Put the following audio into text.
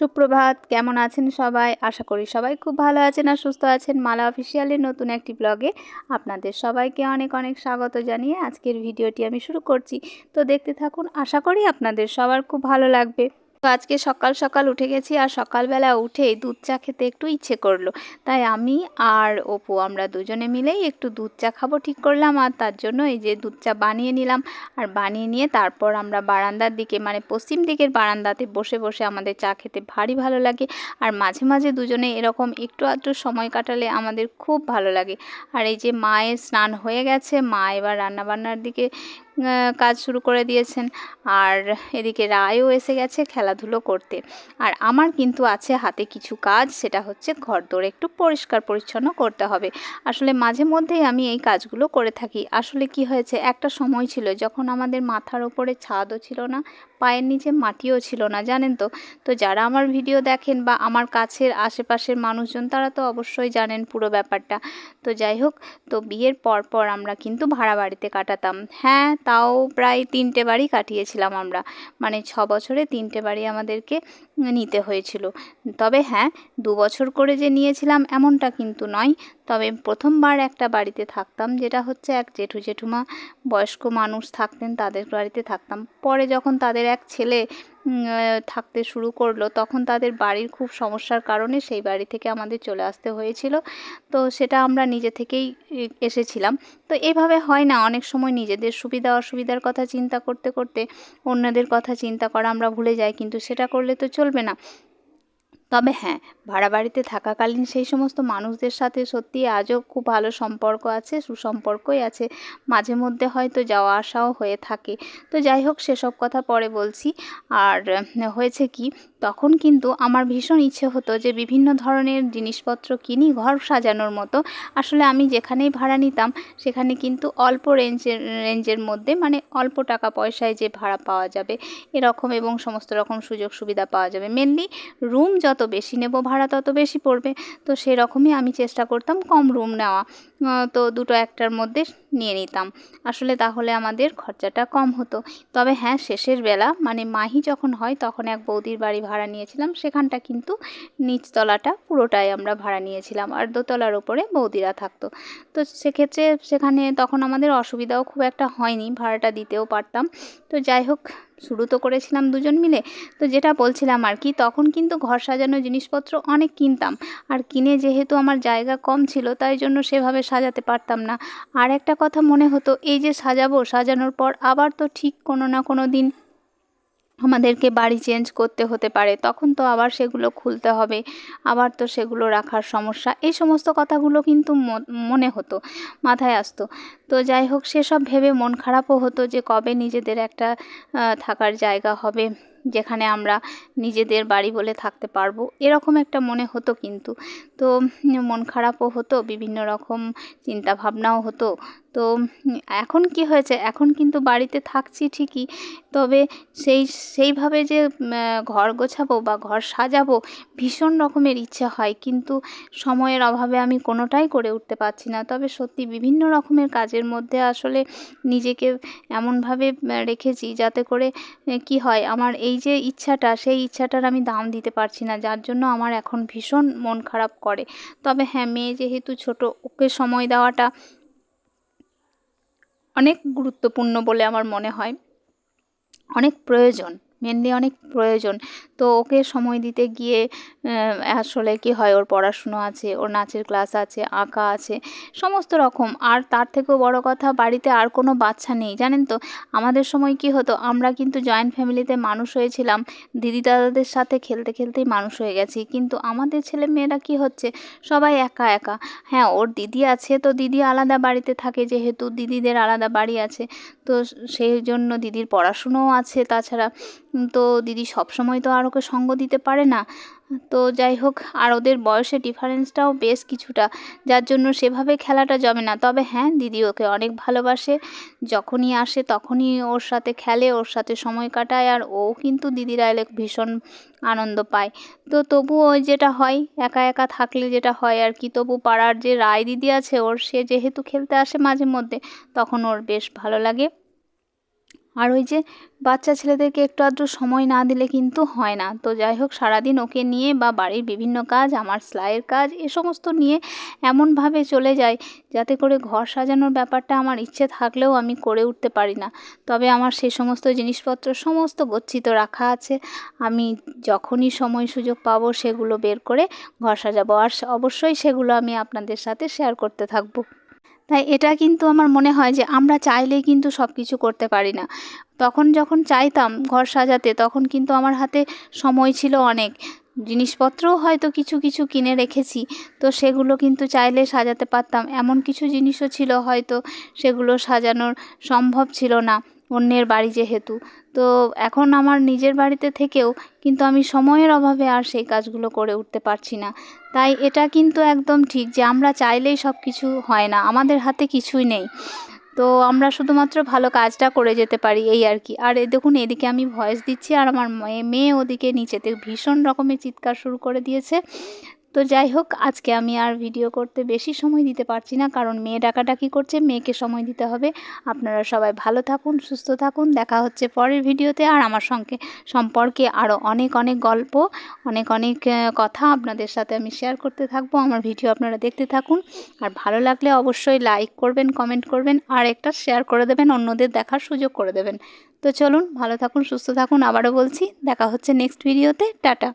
সুপ্রভাত, কেমন আছেন সবাই? আশা করি সবাই খুব ভালো আছেন আর সুস্থ আছেন। মালা অফিসিয়ালের নতুন একটি ব্লগে আপনাদের সবাইকে অনেক অনেক স্বাগত জানিয়ে আজকের ভিডিওটি আমি শুরু করছি। তো দেখতে থাকুন, আশা করি আপনাদের সবার খুব ভালো লাগবে। তো আজকে সকাল সকাল উঠে গেছি আর সকালবেলা উঠে দুধ চা খেতে একটু ইচ্ছে করল। তাই আমি আর অপু আমরা দুজনে মিলেই একটু দুধ চা খাব ঠিক করলাম আর তার জন্য এই যে দুধ চা বানিয়ে নিলাম। আর বানিয়ে নিয়ে তারপর আমরা বারান্দার দিকে মানে পশ্চিম দিকের বারান্দাতে বসে বসে আমাদের চা খেতে ভারী ভালো লাগে। আর মাঝে মাঝে দুজনে এরকম একটু আধটু সময় কাটালে আমাদের খুব ভালো লাগে। আর এই যে মায়ের স্নান হয়ে গেছে, মা এবার রান্নাবান্নার দিকে কাজ শুরু করে দিয়েছেন। আর এদিকে রায়ও এসে গেছে খেলাধুলো করতে। আর আমার কিন্তু আছে হাতে কিছু কাজ, সেটা হচ্ছে ঘর দৌড়ে একটু পরিষ্কার পরিচ্ছন্ন করতে হবে। আসলে মাঝে মধ্যেই আমি এই কাজগুলো করে থাকি। আসলে কি হয়েছে, একটা সময় ছিল যখন আমাদের মাথার ওপরে ছাদও ছিল না, পায়ের নিচে মাটিও ছিল না, জানেন তো? তো যারা আমার ভিডিও দেখেন বা আমার কাছের আশেপাশের মানুষজন, তারা তো অবশ্যই জানেন পুরো ব্যাপারটা। তো যাই হোক, তো বিয়ের পর পর আমরা কিন্তু ভাড়া বাড়িতে কাটাতাম। হ্যাঁ তাও প্রায় তিনটে বাড়ি কাটিয়েছিলাম আমরা। মানে ছ বছরে তিনটে বাড়ি আমাদেরকে নিতে হয়েছিল। তবে হ্যাঁ দু বছর করে যে নিয়েছিলাম এমনটা কিন্তু নয়। তবে প্রথমবার একটা বাড়িতে থাকতাম, যেটা হচ্ছে এক জেঠু জেঠুমা বয়স্ক মানুষ থাকতেন, তাদের বাড়িতে থাকতাম। পরে যখন তাদের এক ছেলে থাকতে শুরু করল। তখন তাদের বাড়ির খুব সমস্যার কারণে সেই বাড়ি থেকে আমাদের চলে আসতে হয়েছিল। তো সেটা আমরা নিজে থেকেই এসেছিলাম। তো এভাবে হয় না। অনেক সময় নিজেদের সুবিধা, অসুবিধার কথা চিন্তা করতে করতে অন্যদের কথা চিন্তা করা আমরা ভুলে যাই। কিন্তু সেটা করলে তো চলবে না। তবে হ্যাঁ ভাড়া বাড়িতে থাকাকালীন সেই সমস্ত মানুষদের সাথে সত্যি আজও খুব ভালো সম্পর্ক আছে, সুসম্পর্কই আছে। মাঝে মধ্যে হয়তো যাওয়া আসাও হয়ে থাকে। তো যাই হোক, সেসব কথা পরে বলছি। আর হয়েছে কি, তখন কিন্তু আমার ভীষণ ইচ্ছে হতো যে বিভিন্ন ধরনের জিনিসপত্র কিনি, ঘর সাজানোর মতো। আসলে আমি যেখানেই ভাড়া নিতাম, সেখানে কিন্তু অল্প রেঞ্জের রেঞ্জের মধ্যে মানে অল্প টাকা পয়সায় যে ভাড়া পাওয়া যাবে, এরকম এবং সমস্ত রকম সুযোগ সুবিধা পাওয়া যাবে। মেনলি রুম যত বেশি নেব ভাড়া, তত বেশি পড়বে। তো সেরকমই আমি চেষ্টা করতাম কম রুম নেওয়া। তো দুটো একটার মধ্যে নিয়ে নিতাম। আসলে তাহলে আমাদের খরচাটা কম হতো। তবে হ্যাঁ শেষের বেলা মানে মাহি যখন হয়, তখন এক বৌদির বাড়ি ভাড়া নিয়েছিলাম। সেখানটা কিন্তু নিচতলাটা পুরোটাই আমরা ভাড়া নিয়েছিলাম। আর দোতলার ওপরে বৌদিরা থাকতো। তো সেক্ষেত্রে সেখানে তখন আমাদের অসুবিধাও খুব একটা হয়নি। ভাড়াটা দিতেও পারতাম। তো যাই হোক শুরু তো করেছিলাম দুজন মিলে, তো যেটা বলছিলাম আর কি, তখন কিন্তু ঘর সাজানো জিনিসপত্র অনেক কিনতাম। আর কিনে যেহেতু আমার জায়গা কম ছিল, তাই জন্য সেভাবে সাজাতে পারতাম না। আর একটা কথা মনে হতো, এই যে সাজাবো, সাজানোর পর আবার তো ঠিক কোনো না কোনো দিন আমাদেরকে বাড়ি চেঞ্জ করতে হতে পারে, তখন তো আবার সেগুলো খুলতে হবে, আবার তো সেগুলো রাখার সমস্যা। এই সমস্ত কথাগুলো কিন্তু মনে হতো, মাথায় আসতো। তো যাই হোক, সেসব ভেবে মন খারাপও হতো যে কবে নিজেদের একটা থাকার জায়গা হবে। যেখানে আমরা নিজেদের বাড়ি বলে থাকতে পারব। এরকম একটা মনে হতো কিন্তু। তো মন খারাপও হতো, বিভিন্ন রকম চিন্তা ভাবনাও হতো। তো এখন কি হয়েছে? এখন কিন্তু বাড়িতে থাকছি ঠিকই। তবে সেই, সেইভাবে যে ঘর গোছাবো বা ঘর সাজাবো ভীষণ রকমের ইচ্ছে হয়। কিন্তু সময়ের অভাবে আমি কোনোটাই করে উঠতে পারছি না। তবে সত্যি বিভিন্ন রকমের কাজের মধ্যে আসলে নিজেকে এমনভাবে রেখেছি যাতে করে কি হয়? আমার এই যে ইচ্ছাটা, সেই ইচ্ছাটার আমি দাম দিতে পারছি না, যার জন্য আমার এখন ভীষণ মন খারাপ করে। তবে হ্যাঁ মেয়ে যেহেতু ছোট, ওকে সময় দেওয়াটা অনেক গুরুত্বপূর্ণ বলে আমার মনে হয়। অনেক প্রয়োজন। মেনলি অনেক প্রয়োজন। তো ওকে সময় দিতে গিয়ে আসলে কি হয়, ওর পড়াশুনো আছে, ওর নাচের ক্লাস আছে, আঁকা আছে, সমস্ত রকম। আর তার থেকেও বড় কথা, বাড়িতে আর কোনো বাচ্চা নেই। জানেন তো, আমাদের সময় কি হতো, আমরা কিন্তু জয়েন্ট ফ্যামিলিতে মানুষ হয়েছিলাম, দিদি দাদাদের সাথে খেলতে খেলতেই মানুষ হয়ে গেছি। কিন্তু আমাদের ছেলে মেয়েরা কি হচ্ছে, সবাই একা একা। হ্যাঁ ওর দিদি আছে, তো দিদি আলাদা বাড়িতে থাকে, যেহেতু দিদিদের আলাদা বাড়ি আছে, তো সেই জন্য দিদির পড়াশুনোও আছে। তাছাড়া তো দিদি সবসময় তো আর ওকে সঙ্গ দিতে পারে না। তো যাই হোক, আর ওদের বয়সের ডিফারেন্সটাও বেশ কিছুটা, যার জন্য সেভাবে খেলাটা জমে না। তবে হ্যাঁ দিদি ওকে অনেক ভালোবাসে। যখনই আসে তখনই ওর সাথে খেলে, ওর সাথে সময় কাটায়, আর ও কিন্তু দিদিরা এলে ভীষণ আনন্দ পায়। তো তবু ওই যেটা হয়, একা একা থাকলে যেটা হয় আর কি, তবু পাড়ার যে রায় দিদি আছে, ওর সে যেহেতু খেলতে আসে মাঝে মধ্যে, তখন ওর বেশ ভালো লাগে। আর ওই যে বাচ্চা ছেলেদেরকে একটু আধটু সময় না দিলে কিন্তু হয় না। তো যাই হোক, সারাদিন ওকে নিয়ে বা বাড়ির বিভিন্ন কাজ, আমার সেলাইয়ের কাজ, এ সমস্ত নিয়ে এমনভাবে চলে যায় যাতে করে ঘর সাজানোর ব্যাপারটা আমার ইচ্ছে থাকলেও আমি করে উঠতে পারি না। তবে আমার সে সমস্ত জিনিসপত্র সমস্ত গচ্ছিত রাখা আছে। আমি যখনই সময় সুযোগ পাবো সেগুলো বের করে ঘর সাজাবো। আর অবশ্যই সেগুলো আমি আপনাদের সাথে শেয়ার করতে থাকব। তাই এটা কিন্তু আমার মনে হয় যে আমরা চাইলেই কিন্তু সব কিছু করতে পারি না। তখন যখন চাইতাম ঘর সাজাতে, তখন কিন্তু আমার হাতে সময় ছিল অনেক। জিনিসপত্রও হয়তো কিছু কিছু কিনে রেখেছি, তো সেগুলো কিন্তু চাইলে সাজাতে পারতাম। এমন কিছু জিনিসও ছিল হয়তো সেগুলো সাজানোর সম্ভব ছিল না। অন্যের বাড়ি যেহেতু। তো এখন আমার নিজের বাড়িতে থেকেও কিন্তু আমি সময়ের অভাবে আর সেই কাজগুলো করে উঠতে পারছি না। তাই এটা কিন্তু একদম ঠিক যে আমরা চাইলেই সব কিছু হয় না, আমাদের হাতে কিছুই নেই। তো আমরা শুধুমাত্র ভালো কাজটা করে যেতে পারি এই আর কি। আর দেখুন, এদিকে আমি ভয়েস দিচ্ছি আর আমার মেয়ে ওদিকে নিচেতে ভীষণ রকমের চিৎকার শুরু করে দিয়েছে। তো যাই হোক, আজকে আমি আর ভিডিও করতে বেশি সময় দিতে পারছি না, কারণ মেয়ে ডাকাডাকি করছে, মেয়েকে সময় দিতে হবে। আপনারা সবাই ভালো থাকুন, সুস্থ থাকুন, দেখা হচ্ছে পরের ভিডিওতে আর আমার সঙ্গে, সম্পর্কে আরও অনেক অনেক গল্প, অনেক অনেক কথা আপনাদের সাথে আমি শেয়ার করতে থাকব। আমার ভিডিও আপনারা দেখতে থাকুন। আর ভালো লাগলে অবশ্যই লাইক করবেন কমেন্ট করবেন, আর একটা শেয়ার করে দেবেন, অন্যদের দেখার সুযোগ করে দেবেন। তো চলুন, ভালো থাকুন, সুস্থ থাকুন। আবারও বলছি, দেখা হচ্ছে নেক্সট ভিডিওতে টাটা।